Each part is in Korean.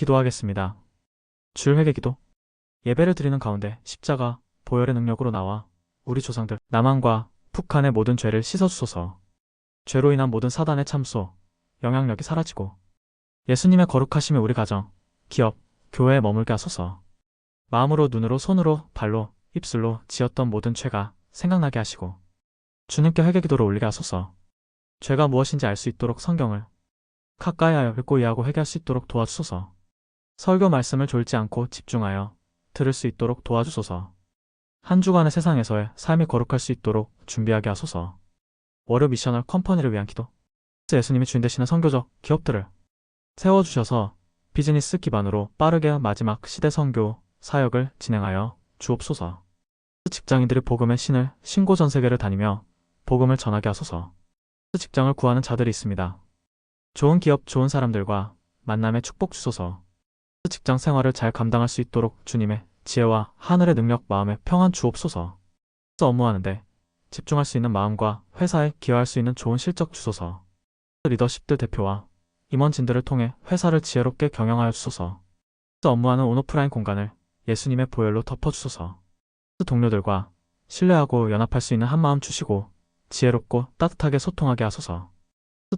기도하겠습니다. 줄회개 기도. 예배를 드리는 가운데 십자가, 보혈의 능력으로 나와 우리 조상들, 남한과 북한의 모든 죄를 씻어주소서. 죄로 인한 모든 사단의 참소, 영향력이 사라지고 예수님의 거룩하심이 우리 가정, 기업, 교회에 머물게 하소서. 마음으로 눈으로 손으로 발로 입술로 지었던 모든 죄가 생각나게 하시고 주님께 회개 기도를 올리게 하소서. 죄가 무엇인지 알 수 있도록 성경을 가까이 하여 읽고 이해하고 회개할 수 있도록 도와주소서. 설교 말씀을 졸지 않고 집중하여 들을 수 있도록 도와주소서. 한 주간의 세상에서의 삶이 거룩할 수 있도록 준비하게 하소서. 월요 미셔널 컴퍼니를 위한 기도. 예수님이 주인 되시는 선교적 기업들을 세워주셔서 비즈니스 기반으로 빠르게 마지막 시대 선교 사역을 진행하여 주옵소서. 직장인들이 복음의 신을 신고 전 세계를 다니며 복음을 전하게 하소서. 직장을 구하는 자들이 있습니다. 좋은 기업, 좋은 사람들과 만남의 축복 주소서. 직장 생활을 잘 감당할 수 있도록 주님의 지혜와 하늘의 능력, 마음의 평안 주옵소서. 업무하는데 집중할 수 있는 마음과 회사에 기여할 수 있는 좋은 실적 주소서. 리더십들 대표와 임원진들을 통해 회사를 지혜롭게 경영하여 주소서. 업무하는 온오프라인 공간을 예수님의 보혈로 덮어주소서. 동료들과 신뢰하고 연합할 수 있는 한마음 주시고 지혜롭고 따뜻하게 소통하게 하소서.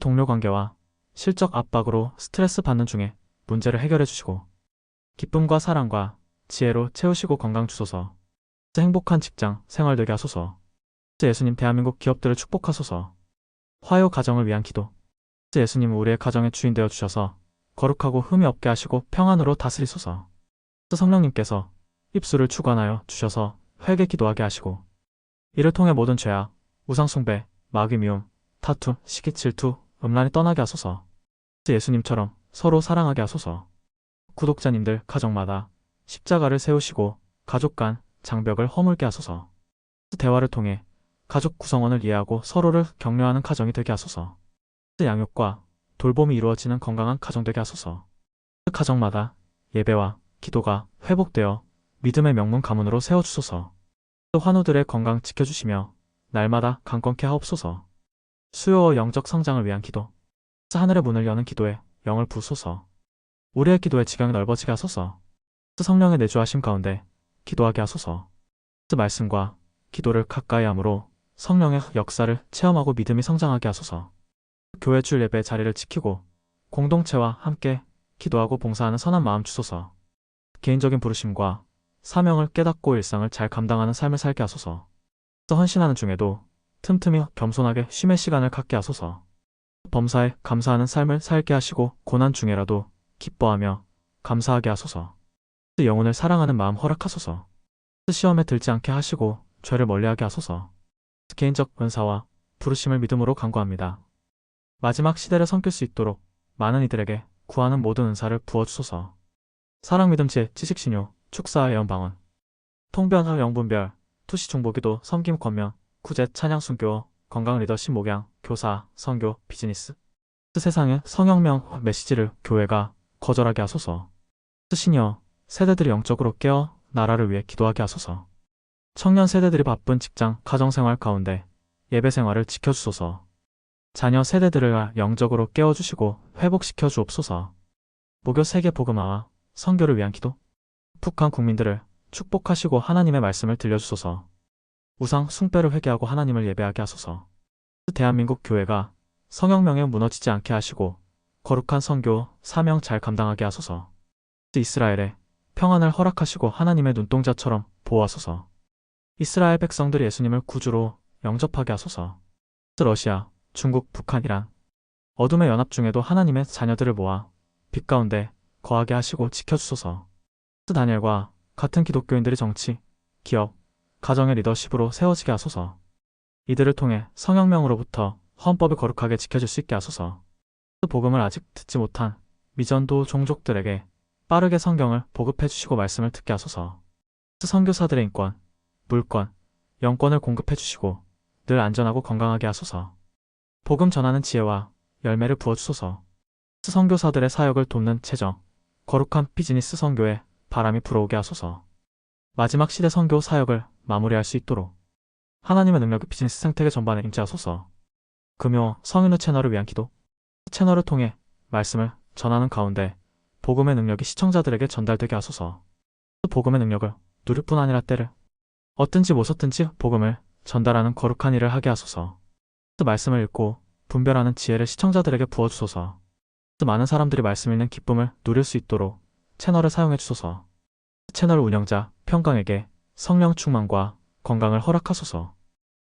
동료 관계와 실적 압박으로 스트레스 받는 중에 문제를 해결해 주시고 기쁨과 사랑과 지혜로 채우시고 건강 주소서. 행복한 직장 생활 되게 하소서. 예수님 대한민국 기업들을 축복하소서. 화요 가정을 위한 기도. 예수님 우리의 가정의 주인 되어 주셔서 거룩하고 흠이 없게 하시고 평안으로 다스리소서. 성령님께서 입술을 주관하여 주셔서 회개 기도하게 하시고 이를 통해 모든 죄악, 우상숭배, 마귀 미움, 타투, 시기 질투, 음란이 떠나게 하소서. 예수님처럼 서로 사랑하게 하소서. 구독자님들 가정마다 십자가를 세우시고 가족 간 장벽을 허물게 하소서. 대화를 통해 가족 구성원을 이해하고 서로를 격려하는 가정이 되게 하소서. 양육과 돌봄이 이루어지는 건강한 가정 되게 하소서. 가정마다 예배와 기도가 회복되어 믿음의 명문 가문으로 세워주소서. 또 환우들의 건강 지켜주시며 날마다 강건케 하옵소서. 수요와 영적 성장을 위한 기도. 하늘의 문을 여는 기도에 영을 부소서. 우리의 기도의 지경이 넓어지게 하소서. 성령의 내주하심 가운데 기도하게 하소서. 말씀과 기도를 가까이 함으로 성령의 역사를 체험하고 믿음이 성장하게 하소서. 교회 줄 예배 자리를 지키고 공동체와 함께 기도하고 봉사하는 선한 마음 주소서. 개인적인 부르심과 사명을 깨닫고 일상을 잘 감당하는 삶을 살게 하소서. 헌신하는 중에도 틈틈이 겸손하게 쉼의 시간을 갖게 하소서. 범사에 감사하는 삶을 살게 하시고 고난 중에라도 기뻐하며 감사하게 하소서. 영혼을 사랑하는 마음 허락하소서. 시험에 들지 않게 하시고 죄를 멀리하게 하소서. 개인적 은사와 부르심을 믿음으로 간구합니다. 마지막 시대를 섬길 수 있도록 많은 이들에게 구하는 모든 은사를 부어주소서. 사랑 믿음 지혜 지식 신요 축사 예언 방언 통변 영분별 투시 중보기도 섬김 권면 구제 찬양 순교 건강 리더십 목양 교사 선교 비즈니스 세상의 성혁명 메시지를 교회가 거절하게 하소서. 스시녀 세대들이 영적으로 깨어 나라를 위해 기도하게 하소서. 청년 세대들이 바쁜 직장, 가정생활 가운데 예배 생활을 지켜주소서. 자녀 세대들을 영적으로 깨워주시고 회복시켜 주옵소서. 목요 세계 복음화와 선교를 위한 기도. 북한 국민들을 축복하시고 하나님의 말씀을 들려주소서. 우상 숭배를 회개하고 하나님을 예배하게 하소서. 대한민국 교회가 성혁명에 무너지지 않게 하시고 거룩한 선교, 사명 잘 감당하게 하소서. 이스라엘에 평안을 허락하시고 하나님의 눈동자처럼 보호하소서. 이스라엘 백성들이 예수님을 구주로 영접하게 하소서. 러시아, 중국, 북한, 이란 어둠의 연합 중에도 하나님의 자녀들을 모아 빛 가운데 거하게 하시고 지켜주소서. 다니엘과 같은 기독교인들이 정치, 기업, 가정의 리더십으로 세워지게 하소서. 이들을 통해 성혁명으로부터 헌법을 거룩하게 지켜줄 수 있게 하소서. 복음을 아직 듣지 못한 미전도 종족들에게 빠르게 성경을 보급해 주시고 말씀을 듣게 하소서. 선교사들의 인권, 물권, 영권을 공급해 주시고 늘 안전하고 건강하게 하소서. 복음 전하는 지혜와 열매를 부어 주소서. 선교사들의 사역을 돕는 재정, 거룩한 비즈니스 선교에 바람이 불어오게 하소서. 마지막 시대 선교 사역을 마무리할 수 있도록 하나님의 능력이 비즈니스 생태계 전반에 임재하소서. 금요 성인의 채널을 위한 기도 채널을 통해 말씀을 전하는 가운데 복음의 능력이 시청자들에게 전달되게 하소서. 복음의 능력을 누릴 뿐 아니라 때를 못 얻든지 복음을 전달하는 거룩한 일을 하게 하소서. 말씀을 읽고 분별하는 지혜를 시청자들에게 부어주소서. 많은 사람들이 말씀 읽는 기쁨을 누릴 수 있도록 채널을 사용해 주소서. 채널 운영자 평강에게 성령 충만과 건강을 허락하소서.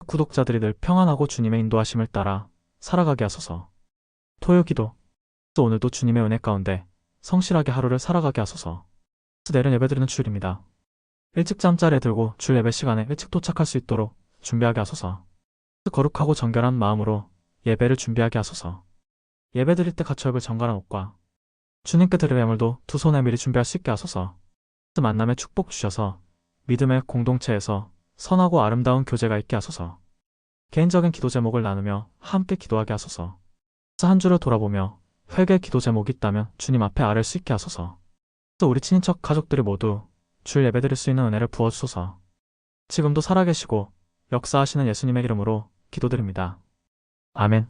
구독자들이 늘 평안하고 주님의 인도하심을 따라 살아가게 하소서. 토요 기도. 오늘도 주님의 은혜 가운데 성실하게 하루를 살아가게 하소서. 내일은 예배드리는 주일입니다. 일찍 잠자리에 들고 줄 예배 시간에 일찍 도착할 수 있도록 준비하게 하소서. 거룩하고 정결한 마음으로 예배를 준비하게 하소서. 예배 드릴 때 갖춰 입을 정갈한 옷과 주님께 드릴 예물도 두 손에 미리 준비할 수 있게 하소서. 만남의 축복 주셔서 믿음의 공동체에서 선하고 아름다운 교제가 있게 하소서. 개인적인 기도 제목을 나누며 함께 기도하게 하소서. 한 주를 돌아보며 회개 기도 제목이 있다면 주님 앞에 아를 수 있게 하소서. 우리 친인척 가족들이 모두 줄 예배드릴 수 있는 은혜를 부어주소서. 지금도 살아계시고 역사하시는 예수님의 이름으로 기도드립니다. 아멘.